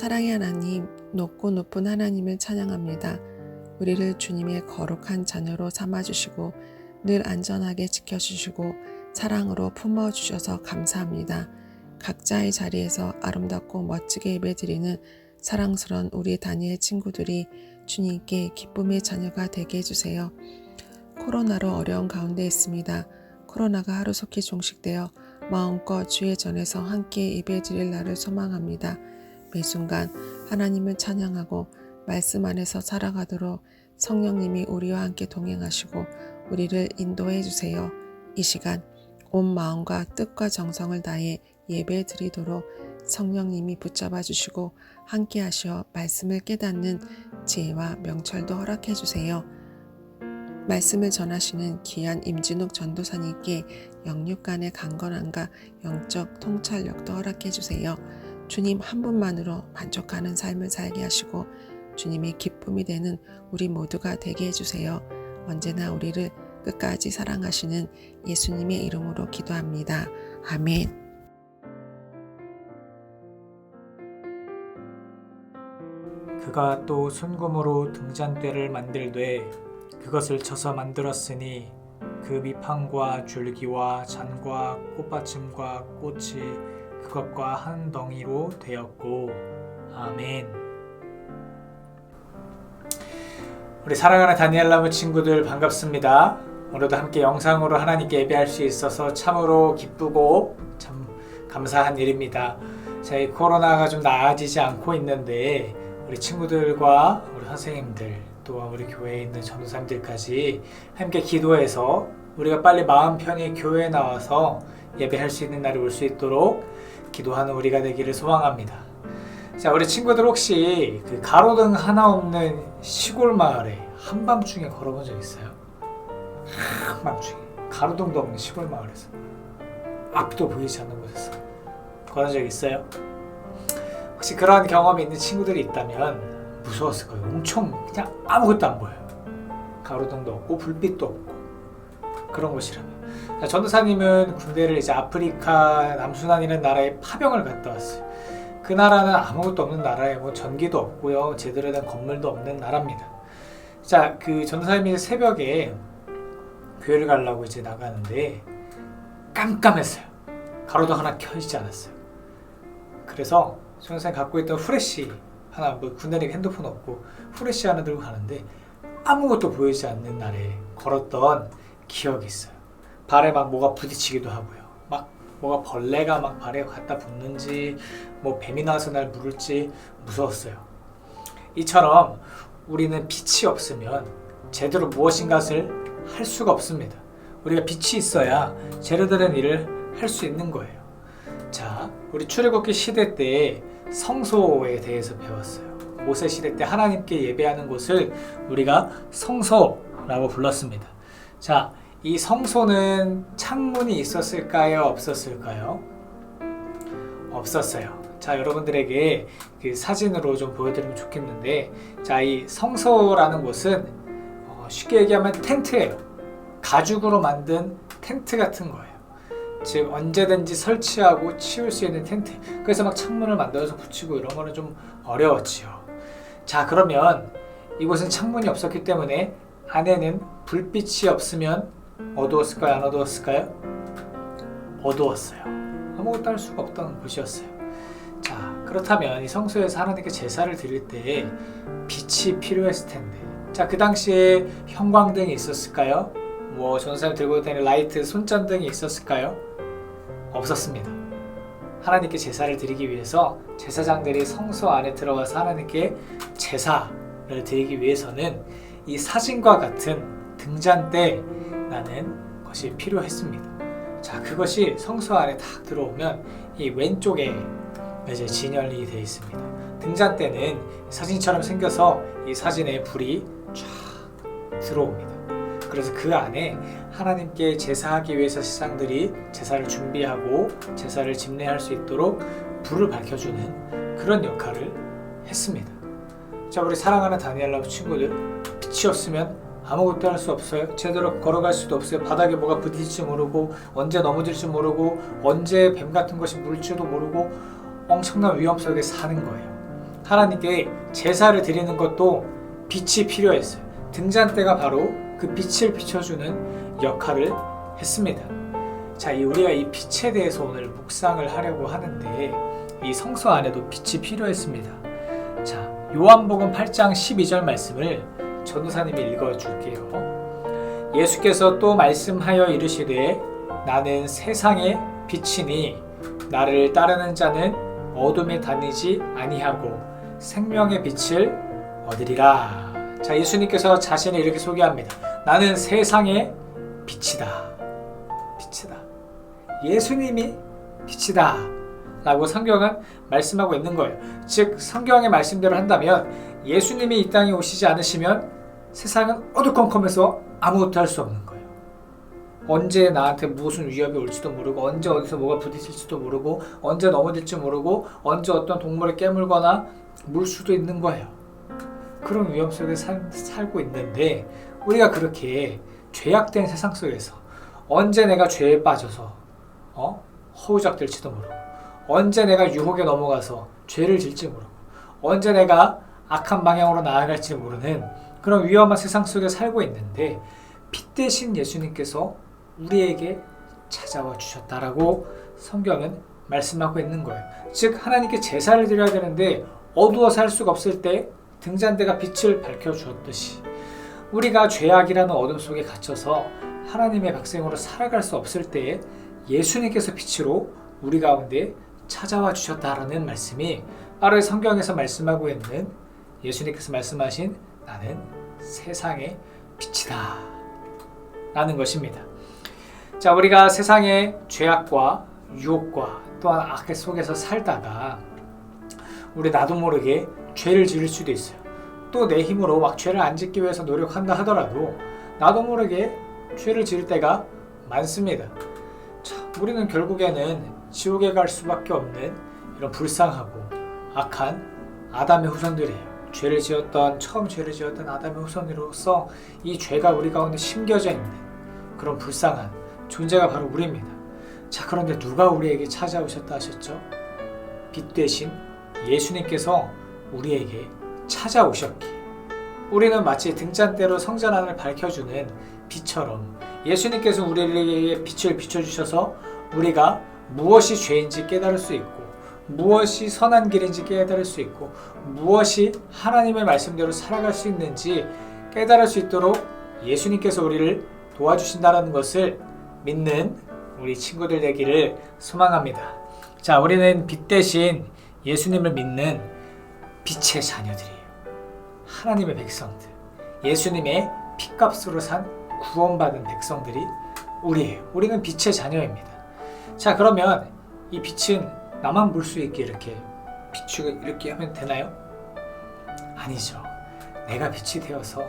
사랑의 하나님, 높고 높은 하나님을 찬양합니다. 우리를 주님의 거룩한 자녀로 삼아주시고 늘 안전하게 지켜주시고 사랑으로 품어주셔서 감사합니다. 각자의 자리에서 아름답고 멋지게 예배드리는 사랑스러운 우리 다니엘 친구들이 주님께 기쁨의 자녀가 되게 해주세요. 코로나로 어려운 가운데 있습니다. 코로나가 하루속히 종식되어 마음껏 주의 전에서 함께 예배드릴 날을 소망합니다. 매 순간 하나님을 찬양하고 말씀 안에서 살아가도록 성령님이 우리와 함께 동행하시고 우리를 인도해 주세요. 이 시간 온 마음과 뜻과 정성을 다해 예배 드리도록 성령님이 붙잡아 주시고 함께 하시어 말씀을 깨닫는 지혜와 명철도 허락해 주세요. 말씀을 전하시는 귀한 임진욱 전도사님께 영육간의 강건함과 영적 통찰력도 허락해 주세요. 주님 한 분만으로 만족하는 삶을 살게 하시고 주님의 기쁨이 되는 우리 모두가 되게 해주세요. 언제나 우리를 끝까지 사랑하시는 예수님의 이름으로 기도합니다. 아멘. 그가 또 순금으로 등잔대를 만들되 그것을 쳐서 만들었으니 그 밑판과 줄기와 잔과 꽃받침과 꽃이 그것과 한 덩이로 되었고 아멘. 우리 사랑하는 다니엘라무 친구들 반갑습니다. 오늘도 함께 영상으로 하나님께 예배할 수 있어서 참으로 기쁘고 참 감사한 일입니다. 저희 코로나가 좀 나아지지 않고 있는데 우리 친구들과 우리 선생님들 또 우리 교회에 있는 전도사님들까지 함께 기도해서 우리가 빨리 마음 편히 교회에 나와서 예배할 수 있는 날이 올 수 있도록 기도하는 우리가 되기를 소망합니다. 자, 우리 친구들 혹시 그 가로등 하나 없는 시골 마을에 한밤중에 걸어본 적 있어요? 한밤중에 가로등도 없는 시골 마을에서 앞도 보이지 않는 곳에서 걸은 적 있어요? 혹시 그런 경험이 있는 친구들이 있다면 무서웠을 거예요. 엄청 그냥 아무것도 안 보여요. 가로등도 없고 불빛도 없고 그런 곳이라면. 자, 전도사님은 군대를 이제 아프리카 남수단이라는 나라에 파병을 갔다 왔어요. 그 나라는 아무것도 없는 나라에 뭐 전기도 없고요. 제대로 된 건물도 없는 나라입니다. 자, 그 전도사님이 새벽에 교회를 가려고 이제 나가는데 깜깜했어요. 가로등 하나 켜지지 않았어요. 그래서 선생님 갖고 있던 후레쉬 하나 뭐 군대니까 핸드폰 없고 후레쉬 하나 들고 가는데 아무것도 보이지 않는 날에 걸었던 기억이 있어요. 발에 막 뭐가 부딪히기도 하고요. 막 뭐가 벌레가 막 발에 갖다 붙는지 뭐 뱀이 나와서 날 물을지 무서웠어요. 이처럼 우리는 빛이 없으면 제대로 무엇인가를 할 수가 없습니다. 우리가 빛이 있어야 제대로 된 일을 할 수 있는 거예요. 자, 우리 출애굽기 시대 때 성소에 대해서 배웠어요. 모세 시대 때 하나님께 예배하는 곳을 우리가 성소라고 불렀습니다. 자, 이 성소는 창문이 있었을까요? 없었을까요? 없었어요. 자, 여러분들에게 그 사진으로 좀 보여드리면 좋겠는데, 자, 이 성소라는 곳은 어, 쉽게 얘기하면 텐트예요. 가죽으로 만든 텐트 같은 거예요. 즉 언제든지 설치하고 치울 수 있는 텐트. 그래서 막 창문을 만들어서 붙이고 이런 거는 좀 어려웠지요. 자, 그러면 이곳은 창문이 없었기 때문에 안에는 불빛이 없으면 어두웠을까요? 안 어두웠을까요? 어두웠어요. 아무것도 할 수가 없던 곳이었어요. 자, 그렇다면 이 성소에서 하나님께 제사를 드릴 때 빛이 필요했을 텐데. 자, 그 당시에 형광등이 있었을까요? 뭐 전사님 들고 다니는 라이트 손전등이 있었을까요? 없었습니다. 하나님께 제사를 드리기 위해서 제사장들이 성소 안에 들어가서 하나님께 제사를 드리기 위해서는 이 사진과 같은 등잔대 라는 것이 필요했습니다. 자, 그것이 성소 안에 딱 들어오면 이 왼쪽에 이제 진열이 되어 있습니다. 등잔대는 사진처럼 생겨서 이 사진에 불이 쫙 들어옵니다. 그래서 그 안에 하나님께 제사하기 위해서 세상들이 제사를 준비하고 제사를 집례할 수 있도록 불을 밝혀주는 그런 역할을 했습니다. 자, 우리 사랑하는 다니엘라 친구들, 빛이 없으면 아무것도 할 수 없어요. 제대로 걸어갈 수도 없어요. 바닥에 뭐가 부딪힐지 모르고 언제 넘어질지 모르고 언제 뱀 같은 것이 물지도 모르고 엄청난 위험 속에 사는 거예요. 하나님께 제사를 드리는 것도 빛이 필요했어요. 등잔대가 바로 그 빛을 비춰주는 역할을 했습니다. 자, 이 우리가 이 빛에 대해서 오늘 묵상을 하려고 하는데 이 성서 안에도 빛이 필요했습니다. 자, 요한복음 8장 12절 말씀을 전도사님이 읽어 줄게요. 예수께서 또 말씀하여 이르시되 나는 세상의 빛이니 나를 따르는 자는 어둠에 다니지 아니하고 생명의 빛을 얻으리라. 자, 예수님께서 자신을 이렇게 소개합니다. 나는 세상의 빛이다. 빛이다. 예수님이 빛이다. 라고 성경은 말씀하고 있는 거예요. 즉, 성경의 말씀대로 한다면 예수님이 이 땅에 오시지 않으시면 세상은 어두컴컴해서 아무것도 할 수 없는 거예요. 언제 나한테 무슨 위협이 올지도 모르고 언제 어디서 뭐가 부딪힐지도 모르고 언제 넘어질지 모르고 언제 어떤 동물을 깨물거나 물 수도 있는 거예요. 그런 위험 속에 살, 살고 있는데 우리가 그렇게 죄악된 세상 속에서 언제 내가 죄에 빠져서 어? 허우적될지도 모르고 언제 내가 유혹에 넘어가서 죄를 질지 모르고 언제 내가 악한 방향으로 나아갈지 모르는 그런 위험한 세상 속에 살고 있는데 빛 대신 예수님께서 우리에게 찾아와 주셨다라고 성경은 말씀하고 있는 거예요. 즉 하나님께 제사를 드려야 되는데 어두워서 할 수가 없을 때 등잔대가 빛을 밝혀 주었듯이 우리가 죄악이라는 어둠 속에 갇혀서 하나님의 백성으로 살아갈 수 없을 때에 예수님께서 빛으로 우리 가운데 찾아와 주셨다라는 말씀이 바로 성경에서 말씀하고 있는 예수님께서 말씀하신 나는 세상의 빛이다 라는 것입니다. 자, 우리가 세상의 죄악과 유혹과 또한 악의 속에서 살다가 우리 나도 모르게 죄를 지을 수도 있어요. 또 내 힘으로 막 죄를 안 짓기 위해서 노력한다 하더라도 나도 모르게 죄를 지을 때가 많습니다. 자, 우리는 결국에는 지옥에 갈 수밖에 없는 이런 불쌍하고 악한 아담의 후손들이에요. 죄를 지었던 처음 죄를 지었던 아담의 후손으로서 이 죄가 우리 가운데 심겨져 있는 그런 불쌍한 존재가 바로 우리입니다. 자, 그런데 누가 우리에게 찾아오셨다 하셨죠? 빛 대신 예수님께서 우리에게 찾아오셨기. 우리는 마치 등잔대로 성전 안을 밝혀주는 빛처럼 예수님께서 우리에게 빛을 비춰주셔서 우리가 무엇이 죄인지 깨달을 수 있고 무엇이 선한 길인지 깨달을 수 있고 무엇이 하나님의 말씀대로 살아갈 수 있는지 깨달을 수 있도록 예수님께서 우리를 도와주신다는 것을 믿는 우리 친구들 되기를 소망합니다. 자, 우리는 빛 대신 예수님을 믿는 빛의 자녀들이에요. 하나님의 백성들. 예수님의 핏값으로 산 구원받은 백성들이 우리예요. 우리는 빛의 자녀입니다. 자, 그러면 이 빛은 나만 볼 수 있게 이렇게 비추고 이렇게 하면 되나요? 아니죠. 내가 빛이 되어서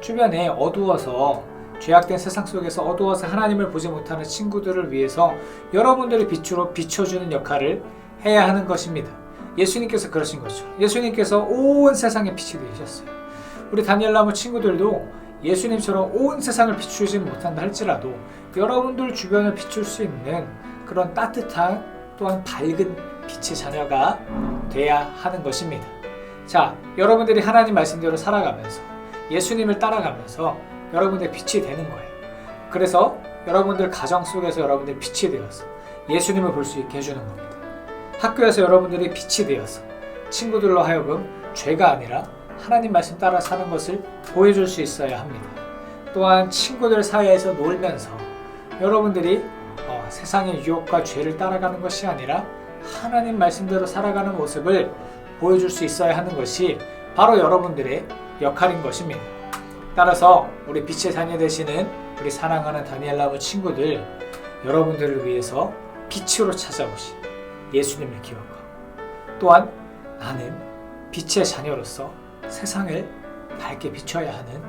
주변에 어두워서 죄악된 세상 속에서 어두워서 하나님을 보지 못하는 친구들을 위해서 여러분들의 빛으로 비춰주는 역할을 해야 하는 것입니다. 예수님께서 그러신 거죠. 예수님께서 온 세상에 빛이 되셨어요. 우리 다니엘 나무 친구들도 예수님처럼 온 세상을 비추지 못한다 할지라도 여러분들 주변을 비출 수 있는 그런 따뜻한 또한 밝은 빛의 자녀가 돼야 하는 것입니다. 자, 여러분들이 하나님 말씀대로 살아가면서 예수님을 따라가면서 여러분의 빛이 되는 거예요. 그래서 여러분들 가정 속에서 여러분들 빛이 되어서 예수님을 볼 수 있게 해주는 겁니다. 학교에서 여러분들이 빛이 되어서 친구들로 하여금 죄가 아니라 하나님 말씀 따라 사는 것을 보여줄 수 있어야 합니다. 또한 친구들 사이에서 놀면서 여러분들이 어, 세상의 유혹과 죄를 따라가는 것이 아니라 하나님 말씀대로 살아가는 모습을 보여줄 수 있어야 하는 것이 바로 여러분들의 역할인 것입니다. 따라서 우리 빛의 자녀 되시는 우리 사랑하는 다니엘 나무 친구들 여러분들을 위해서 빛으로 찾아오신 예수님을 기억하고 또한 나는 빛의 자녀로서 세상을 밝게 비춰야 하는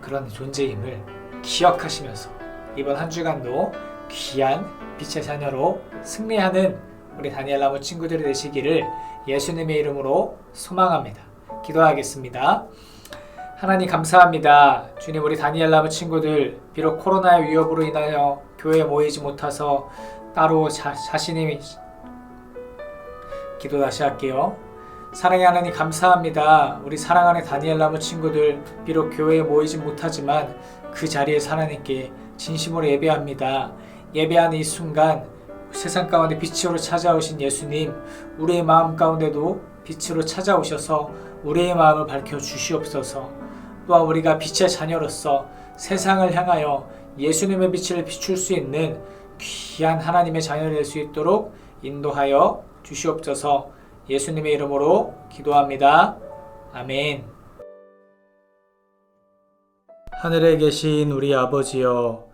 그런 존재임을 기억하시면서 이번 한 주간도 귀한 빛의 자녀로 승리하는 우리 다니엘 나무 친구들이 되시기를 예수님의 이름으로 소망합니다. 기도하겠습니다. 하나님 감사합니다. 주님 우리 다니엘 나무 친구들 비록 코로나의 위협으로 인하여 교회에 모이지 못해서 따로 자, 자신이 기도 다시 할게요. 사랑의 하나님 감사합니다. 우리 사랑하는 다니엘 나무 친구들 비록 교회에 모이지 못하지만 그 자리에 하나님께 진심으로 예배합니다. 예배하는 이 순간 세상 가운데 빛으로 찾아오신 예수님 우리의 마음 가운데도 빛으로 찾아오셔서 우리의 마음을 밝혀 주시옵소서. 또한 우리가 빛의 자녀로서 세상을 향하여 예수님의 빛을 비출 수 있는 귀한 하나님의 자녀를 될수 있도록 인도하여 주시옵소서. 예수님의 이름으로 기도합니다. 아멘. 하늘에 계신 우리 아버지여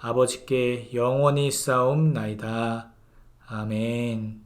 아버지께 영원히 싸움나이다. 아멘.